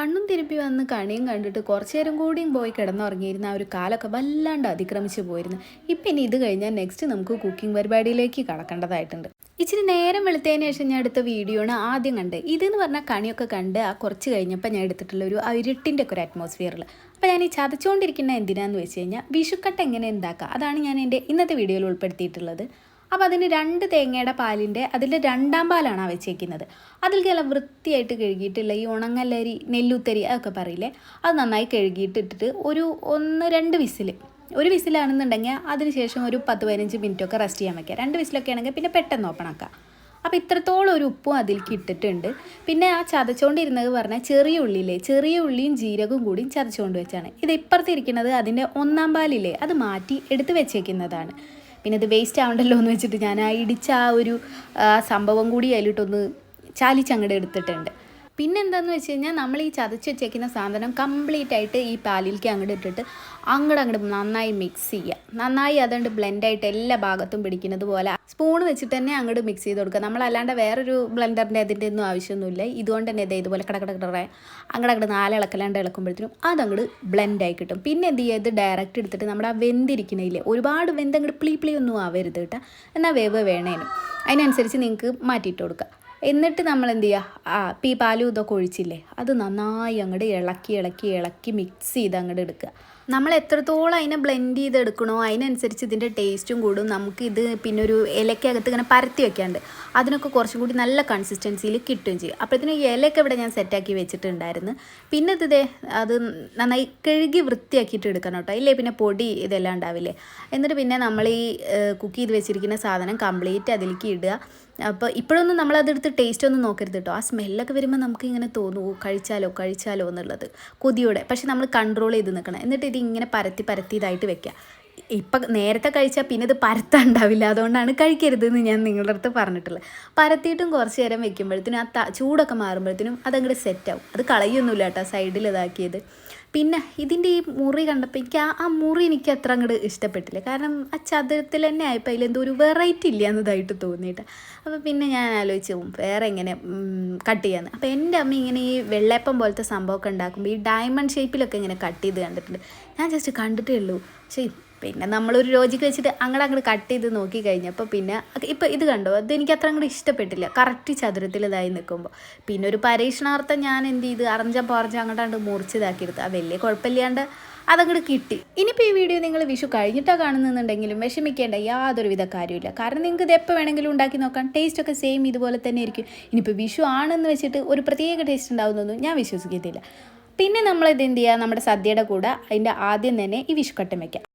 കണ്ണും തിരുപ്പി വന്ന് കണിയും കണ്ടിട്ട് കുറച്ചു നേരം കൂടിയും പോയി കിടന്നുറങ്ങിയിരുന്ന ആ ഒരു കാലൊക്കെ വല്ലാണ്ട് അതിക്രമിച്ച് പോയിരുന്നു. ഇപ്പം ഇനി ഇത് കഴിഞ്ഞാൽ നെക്സ്റ്റ് നമുക്ക് കുക്കിംഗ് പരിപാടിയിലേക്ക് കടക്കേണ്ടതായിട്ടുണ്ട്. ഇച്ചിരി നേരം വെളുത്തതിന് ശേഷം ഞാൻ എടുത്ത വീഡിയോ ആണ് ആദ്യം കണ്ട്. ഇതെന്ന് പറഞ്ഞാൽ കണിയൊക്കെ കണ്ട് ആ കുറച്ച് കഴിഞ്ഞപ്പോൾ ഞാൻ എടുത്തിട്ടുള്ള ഒരു ഇരുട്ടിന്റെ ഒക്കെ ഒരു അറ്റ്മോസ്ഫിയറിൽ അപ്പോൾ ഞാൻ ഈ ചതച്ചുകൊണ്ടിരിക്കുന്ന എന്തിനാന്ന് വെച്ച് കഴിഞ്ഞാൽ വിഷുക്കട്ട് എങ്ങനെ ഉണ്ടാക്കുക അതാണ് ഞാൻ എന്റെ ഇന്നത്തെ വീഡിയോയിൽ ഉൾപ്പെടുത്തിയിട്ടുള്ളത്. അപ്പോൾ അതിന് രണ്ട് തേങ്ങയുടെ പാലിന്റെ അതിന്റെ രണ്ടാം പാലാണ് വെച്ചേക്കുന്നത്. ചില വൃത്തിയായിട്ട് കഴുകിയിട്ടുള്ള ഈ ഉണങ്ങല്ലരി നെല്ലുത്തരി അതൊക്കെ പറയില്ലേ? അത് നന്നായി കഴുകിയിട്ടിട്ടിട്ട് ഒരു ഒന്ന് രണ്ട് വിസിൽ ഒരു വിസിലാണെന്നുണ്ടെങ്കിൽ അതിന് ശേഷം ഒരു പത്ത് പതിനഞ്ച് മിനിറ്റൊക്കെ റെസ്റ്റ് ചെയ്യാൻ വയ്ക്കുക രണ്ട് വിസിലൊക്കെ ആണെങ്കിൽ പിന്നെ പെട്ടെന്ന് ഓപ്പൺ ആക്കാം അപ്പോൾ ഇത്രത്തോളം ഒരു ഉപ്പും അതിലേക്ക് ഇട്ടിട്ടുണ്ട്. പിന്നെ ആ ചതച്ചുകൊണ്ടിരുന്നത് പറഞ്ഞാൽ ചെറിയ ഉള്ളിയില്ലേ ചെറിയ ഉള്ളിയും ജീരകവും കൂടിയും ചതച്ചുകൊണ്ട് വെച്ചാണ്. ഇത് ഇപ്പുറത്തിരിക്കുന്നത് അതിന്റെ ഒന്നാം പാലില്ലേ അത് മാറ്റി എടുത്ത് വെച്ചേക്കുന്നതാണ്. പിന്നെ ഇത് വേസ്റ്റ് ആവണ്ടല്ലോ എന്ന് വെച്ചിട്ട് ഞാൻ ആ ഇടിച്ച ആ ഒരു സംഭവം കൂടി അതിലിട്ടൊന്ന് ചാലിച്ചങ്ങട് എടുത്തിട്ടുണ്ട്. പിന്നെ എന്താണെന്ന് വെച്ച് കഴിഞ്ഞാൽ നമ്മൾ ഈ ചതച്ച് വെച്ചേക്കുന്ന സാധനം കംപ്ലീറ്റ് ആയിട്ട് ഈ പാലിലേക്ക് അങ്ങോട്ട് ഇട്ടിട്ട് അങ്ങോട്ട് അങ്ങോട്ട് നന്നായി മിക്സ് ചെയ്യുക നന്നായി അതുകൊണ്ട് ബ്ലെൻഡായിട്ട് എല്ലാ ഭാഗത്തും പിടിക്കുന്നത് പോലെ സ്പൂൺ വെച്ചിട്ട് തന്നെ അങ്ങോട്ട് മിക്സ് ചെയ്ത് കൊടുക്കുക നമ്മളല്ലാണ്ട് വേറൊരു ബ്ലെൻഡറിന്റെ അതിന്റെ ഒന്നും ആവശ്യമൊന്നുമില്ല ഇതുകൊണ്ട് തന്നെ ഇതേ ഇതുപോലെ കടക്കടക്കടറെ അങ്ങോട്ട് അങ്ങോട്ട് നാലിളക്കലാണ്ട് ഇളക്കുമ്പോഴത്തേനും അതങ്ങോട്ട് ബ്ലെൻഡായി കിട്ടും. പിന്നെ എന്ത് ചെയ്യുക ഇത് ഡയറക്റ്റ് എടുത്തിട്ട് നമ്മുടെ ആ വെന്തിരിക്കണില്ലേ ഒരുപാട് വെന്ത് അങ്ങോട്ട് പ്ലീ പ്ലീ ഒന്നും ആവരുത് കേട്ടോ. എന്നാൽ വേവ് വേണേനും. അതിനനുസരിച്ച് നിങ്ങൾക്ക് മാറ്റിയിട്ട് കൊടുക്കുക എന്നിട്ട് നമ്മൾ എന്ത് ചെയ്യുക ആ ഈ പാലും ഇതൊക്കെ ഒഴിച്ചില്ലേ? അത് നന്നായി അങ്ങോട്ട് ഇളക്കി ഇളക്കി ഇളക്കി മിക്സ് ചെയ്ത് അങ്ങോട്ട് എടുക്കുക നമ്മൾ എത്രത്തോളം അതിനെ ബ്ലെൻഡ് ചെയ്ത് എടുക്കണോ അതിനനുസരിച്ച് ഇതിന്റെ ടേസ്റ്റും കൂടും. നമുക്ക് ഇത് പിന്നെ ഒരു ഇലക്കകത്ത് ഇങ്ങനെ പരത്തി വെക്കാണ്ട് അതിനൊക്കെ കുറച്ചും കൂടി നല്ല കൺസിസ്റ്റൻസിയിൽ കിട്ടുകയും ചെയ്യും. അപ്പോഴത്തേനും ഇലയൊക്കെ ഇവിടെ ഞാൻ സെറ്റാക്കി വെച്ചിട്ടുണ്ടായിരുന്നു. പിന്നെ ഇത് അത് നന്നായി കഴുകി വൃത്തിയാക്കിയിട്ട് എടുക്കണം കേട്ടോ. ഇല്ലേ? പിന്നെ പൊടി ഇതെല്ലാം ഉണ്ടാവില്ലേ? എന്നിട്ട് പിന്നെ നമ്മൾ ഈ കുക്ക് ചെയ്ത് വെച്ചിരിക്കുന്ന സാധനം കംപ്ലീറ്റ് അതിലേക്ക് ഇടുക. അപ്പോൾ ഇപ്പോഴൊന്നും നമ്മളതെടുത്ത് ടേസ്റ്റ് ഒന്നും നോക്കരുത് കേട്ടോ ആ സ്മെല്ലൊക്കെ വരുമ്പോൾ നമുക്ക് ഇങ്ങനെ തോന്നും "ഓ, കഴിച്ചാലോ കഴിച്ചാലോ എന്നുള്ളത് കൊതിയോടെ. പക്ഷെ നമ്മൾ കൺട്രോൾ ചെയ്ത് നിൽക്കണം എന്നിട്ട് ഇത് ഇങ്ങനെ പരത്തി പരത്തി ഇതായിട്ട് വെക്കുക ഇപ്പം നേരത്തെ കഴിച്ചാൽ പിന്നെ ഇത് പരത്തുണ്ടാവില്ല അതുകൊണ്ടാണ് കഴിക്കരുതെന്ന് ഞാൻ നിങ്ങളുടെ അടുത്ത് പറഞ്ഞിട്ടുള്ളത്. പരത്തിയിട്ടും കുറച്ച് നേരം വെക്കുമ്പോഴത്തേനും ആ ചൂടൊക്കെ മാറുമ്പോഴത്തേനും അതങ്ങോട്ട് സെറ്റാവും അത് കളയൊന്നുമില്ല കേട്ടോ സൈഡിൽ ഇതാക്കിയത്. പിന്നെ ഇതിന്റെ ഈ മുറി കണ്ടപ്പോൾ എനിക്ക് ആ ആ മുറി എനിക്ക് അത്ര അങ്ങോട്ട് ഇഷ്ടപ്പെട്ടില്ല. കാരണം ആ ചതുരത്തിൽ തന്നെ ആയപ്പോൾ അതിലെന്തോ ഒരു വെറൈറ്റി ഇല്ല എന്നതായിട്ട് തോന്നിയിട്ട്. അപ്പോൾ പിന്നെ ഞാൻ ആലോചിച്ചു വേറെ എങ്ങനെ കട്ട് ചെയ്യാന്ന്. അപ്പോൾ എന്റെ അമ്മ ഇങ്ങനെ ഈ വെള്ളയപ്പം പോലത്തെ സംഭവമൊക്കെ ഉണ്ടാക്കുമ്പോൾ ഈ ഡയമണ്ട് ഷേപ്പിലൊക്കെ ഇങ്ങനെ കട്ട് ചെയ്ത് കണ്ടിട്ടുണ്ട്. ഞാൻ ജസ്റ്റ് കണ്ടിട്ടേ ഉള്ളൂ. പക്ഷേ പിന്നെ നമ്മളൊരു ലോജിക്ക് വെച്ചിട്ട് അങ്ങനെ അങ്ങോട്ട് കട്ട് ചെയ്ത് നോക്കി കഴിഞ്ഞപ്പോൾ പിന്നെ ഇപ്പോൾ ഇത് കണ്ടോ? അത് എനിക്ക് അത്ര അങ്ങോട്ട് ഇഷ്ടപ്പെട്ടില്ല. കറക്റ്റ് ചതുരത്തിൽ ഇതായി നിൽക്കുമ്പോൾ പിന്നെ ഒരു പരീക്ഷണാർത്ഥം ഞാൻ എന്ത് ചെയ്ത്? അറഞ്ച പറഞ്ഞ അങ്ങോട്ടാണ്ട് മുറിച്ചിതാക്കിയെടുത്ത്. ആ വലിയ കുഴപ്പമില്ലാണ്ട് അതങ്ങോട്ട് കിട്ടി. ഇനിയിപ്പോൾ ഈ വീഡിയോ നിങ്ങൾ വിഷു കഴിഞ്ഞിട്ടാണ് കാണുന്നുണ്ടെങ്കിലും വിഷമിക്കേണ്ട യാതൊരുവിധ കാര്യമില്ല കാരണം നിങ്ങൾക്ക് ഇത് എപ്പോൾ വേണമെങ്കിലും ഉണ്ടാക്കി നോക്കാം. ടേസ്റ്റ് ഒക്കെ സെയിം ഇതുപോലെ തന്നെ ആയിരിക്കും. ഇനിയിപ്പോൾ വിഷു ആണെന്ന് വെച്ചിട്ട് ഒരു പ്രത്യേക ടേസ്റ്റ് ഉണ്ടാവുന്നൊന്നും ഞാൻ വിശ്വസിക്കത്തില്ല. പിന്നെ നമ്മളിത് എന്ത് ചെയ്യുക നമ്മുടെ സദ്യയുടെ കൂടെ അതിന്റെ ആദ്യം തന്നെ ഈ വിഷുക്കട്ടം വയ്ക്കാം